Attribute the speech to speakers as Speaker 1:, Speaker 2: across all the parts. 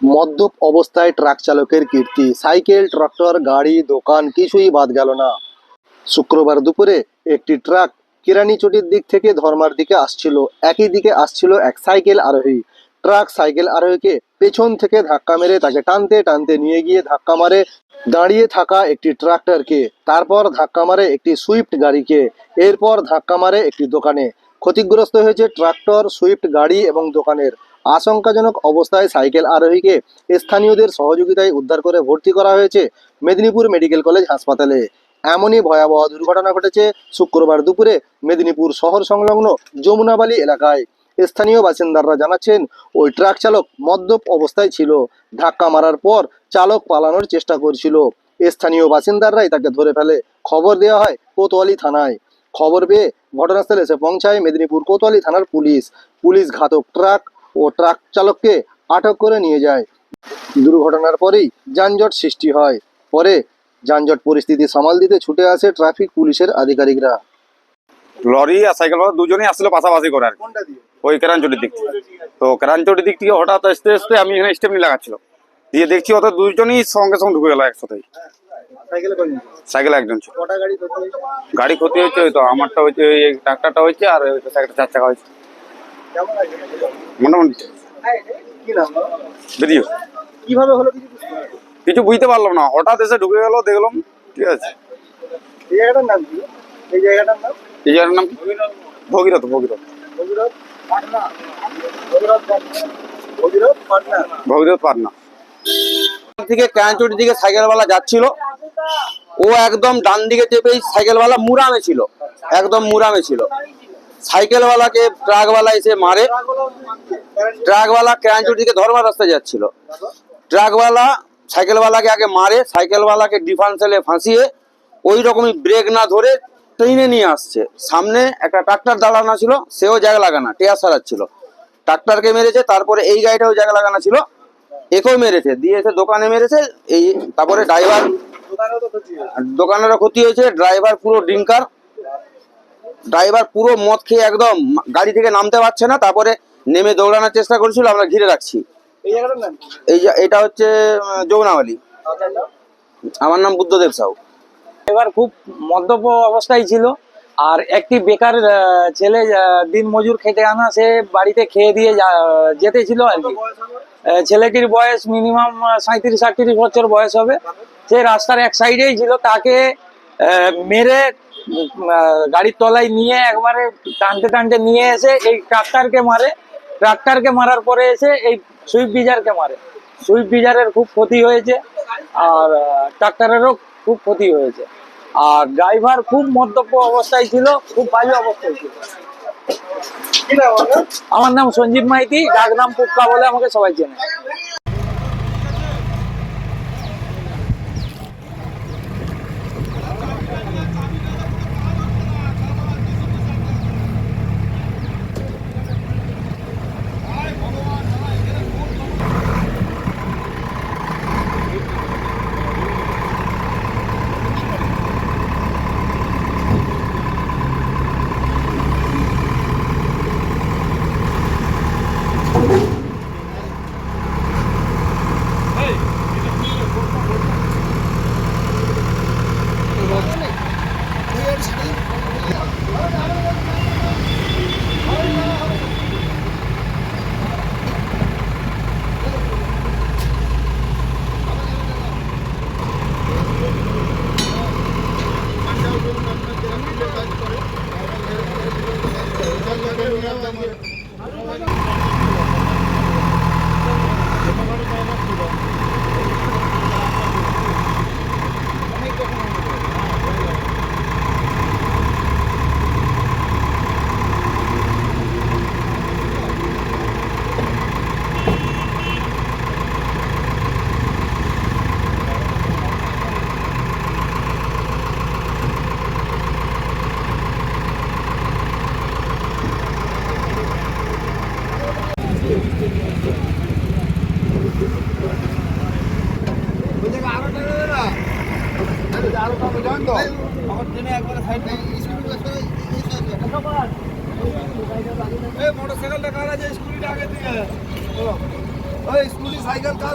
Speaker 1: মদ্যপ অবস্থায় ট্রাক চালকের কীর্তি। সাইকেল, ট্রাক্টর, গাড়ি, দোকান, কিছুই বাদ গেল না। শুক্রবার দুপুরে একটি ট্রাক কেরানীচটির দিক থেকে ধর্মার দিকে আসছিল। একই দিকে আসছিল এক সাইকেল আরোহী। ট্রাক সাইকেল আরোহীকে পেছন থেকে ধাক্কা মেরে তাকে টানতে টানতে নিয়ে গিয়ে ধাক্কা মারে দাঁড়িয়ে থাকা একটি ট্রাক্টরকে। তারপর ধাক্কা মারে একটি সুইফট গাড়িকে। এরপর ধাক্কা মারে একটি দোকানে। ক্ষতিগ্রস্ত হয়েছে ট্রাক্টর, সুইফট গাড়ি এবং দোকানের। আশঙ্কাজনক অবস্থায় সাইকেল আরোহীকে স্থানীয়দের সহযোগিতায় উদ্ধার করে ভর্তি করা হয়েছে মেদিনীপুর মেডিকেল কলেজ হাসপাতালে। এমনই ভয়াবহ দুর্ঘটনা ঘটেছে শুক্রবার দুপুরে মেদিনীপুর শহর সংলগ্ন যমুনাবালি এলাকায়। স্থানীয় বাসিন্দারা জানাচ্ছেন, ওই ট্রাক চালক মদ্যপ অবস্থায় ছিল। ধাক্কা মারার পর চালক পালানোর চেষ্টা করছিল। স্থানীয় বাসিন্দারাই তাকে ধরে ফেলে। খবর দেওয়া হয় কোতোয়ালি থানায়। খবর পেয়ে ঘটনাস্থলে এসে পৌঁছায় মেদিনীপুর কোতোয়ালি থানার পুলিশ। পুলিশ ঘাতক ট্রাক ও ট্রাক চালককে আটক করে নিয়ে যায়। দুর্ঘটনার পরেই যানজট সৃষ্টি হয়। পরে যানজট পরিস্থিতি সামাল দিতে ছুটে আসে ট্রাফিক পুলিশের আধিকারিকরা।
Speaker 2: লরি আর সাইকেল দুজনেই আসছিল পাশাপাশি করে আর কি। ওই কেরানচটির দিক থেকে। তো কেরানচটির দিক থেকে হঠাৎ আসতে আসতে আমি এখানে স্টেপনি লাগাচ্ছিল। দিয়ে দেখছি ওদের দুজনই সঙ্গে সঙ্গে ঢুকে গেল একসাথে।
Speaker 1: সাইকেল
Speaker 2: একজন ছিল।
Speaker 1: গাড়ি
Speaker 2: ক্ষতি হয়েছে? ওই তো আমারটা হয়েছে ওই ট্রাক্টরটা হয়েছে আর ওই চার চাকা হয়েছে। মোটামুটি।
Speaker 1: কি কীভাবে হলো কিছু বুঝতে
Speaker 2: কিছু বুঝতে পারলাম না। হঠাৎ এসে ঢুকে গেল দেখলাম ঠিক আছে।
Speaker 1: এই জায়গাটার নাম কি? এই জায়গাটার নাম?
Speaker 2: এই জায়গার নাম ভগীরথ ভগীরথ।
Speaker 1: ভগীরথ পাটনা। ভগীরথ পাটনা। ভগীরথ পাটনা।
Speaker 3: থেকে ক্যাঞ্চুরির দিকে সাইকেলওয়ালা যাচ্ছিল। ও একদম ডান দিকে চেপেই সাইকেলওয়ালা মুরামে ছিল। একদম মুরামে ছিল। সাইকেলওয়ালাকে ট্রাকওয়ালা এসে মারে। ট্রাকওয়ালা ক্যাঞ্চুর দিকে ধর্মার রাস্তায় যাচ্ছিল। ট্রাকওয়ালা সাইকেলওয়ালাকে আগে মারে, সাইকেলওয়ালাকে ডিফান্সেলে ফাঁসিয়ে ওই রকমই ব্রেক না ধরে ট্রেনে নিয়ে আসছে। সামনে একটা ট্রাক্টর দাঁড়ানো ছিল, সেও জায়গা লাগানা, টেয়ার সারাচ্ছিল। ট্রাক্টরকে মেরেছে, তারপরে এই গাড়িটাও জায়গা লাগানো ছিল, একেও মেরেছে। দিয়ে এসে দোকানে মেরেছে, এই তারপরে ড্রাইভার, দোকানেরও ক্ষতি হয়েছে, ড্রাইভার পুরো ড্রিঙ্কার ড্রাইভার পুরো মদ খেয়ে একদম গাড়ি থেকে নামতে পারছে না তারপরে নেমে দৌড়ানোর চেষ্টা করেছিল আমরা ঘিরে রাখছি।
Speaker 1: এই
Speaker 3: এটা হচ্ছে
Speaker 1: নাম?
Speaker 3: আমার নাম বুদ্ধদেব সাউ
Speaker 4: এবার খুব মদ্যপ অবস্থায় ছিল আর একটি বেকার ছেলে দিন মজুর খেটে আনা সে বাড়িতে খেয়ে দিয়ে যেতে ছিল আর কি। ছেলেটির বয়স মিনিমাম সাঁত্রিশ আটত্রিশ বছর বয়স হবে। সে রাস্তার এক সাইডেই ছিল তাকে মেরে গাড়ির তলায় নিয়ে একবারে টানতে টানতে নিয়ে এসে এই ট্রাক্টরকে মারে। ট্রাক্টরকে মারার পরে এসে এই সুইফট ডিজারকে মারে। সুইফট ডিজারের খুব ক্ষতি হয়েছে আর ট্রাক্টরেরও খুব ক্ষতি হয়েছে। আর ড্রাইভার খুব মদ্যপ অবস্থায় ছিল খুব বাজে অবস্থায় ছিল।
Speaker 1: নাম
Speaker 4: আমার নাম সঞ্জীব মাইতি ডাকনাম পুটকা বলে আমাকে সবাই চেনে।
Speaker 5: মোটরসাইকেলটা কার আছে স্কুটিটা আগে স্কুটি সাইকেল কার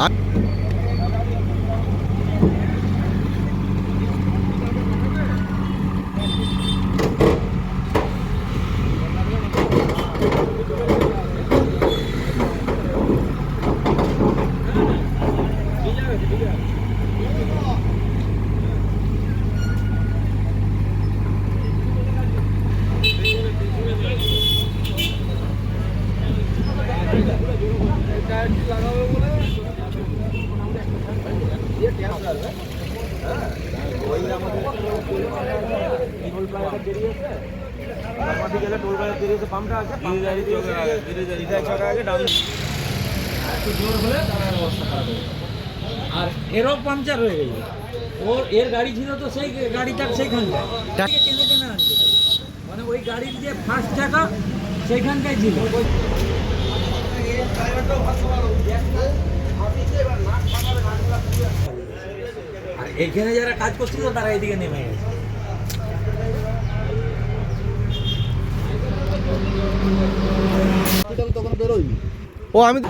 Speaker 5: A...
Speaker 4: আর এরও পাংচার হয়ে গেছে। ওর এর গাড়ি ছিল তো সেই গাড়িটা সেইখানটায়। টেনে টেনে আনছে মানে ওই গাড়ির যে ফার্স্ট চাকা সেইখানটায় ছিল। আর এইখানে যারা কাজ করছিল তারা এদিকে নেমে গেছে।
Speaker 1: ও আমি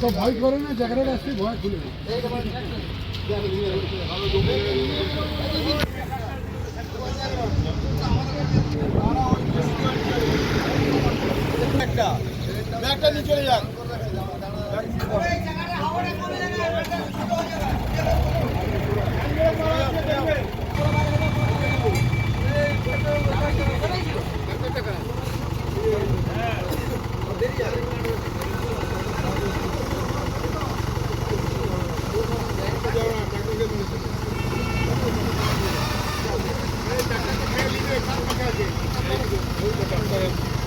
Speaker 5: তো ভয় করে না জায়গাটা আসছে ভয় খুলে। একটা নিয়ে চলে যান।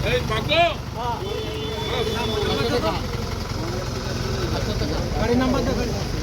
Speaker 5: Good for you.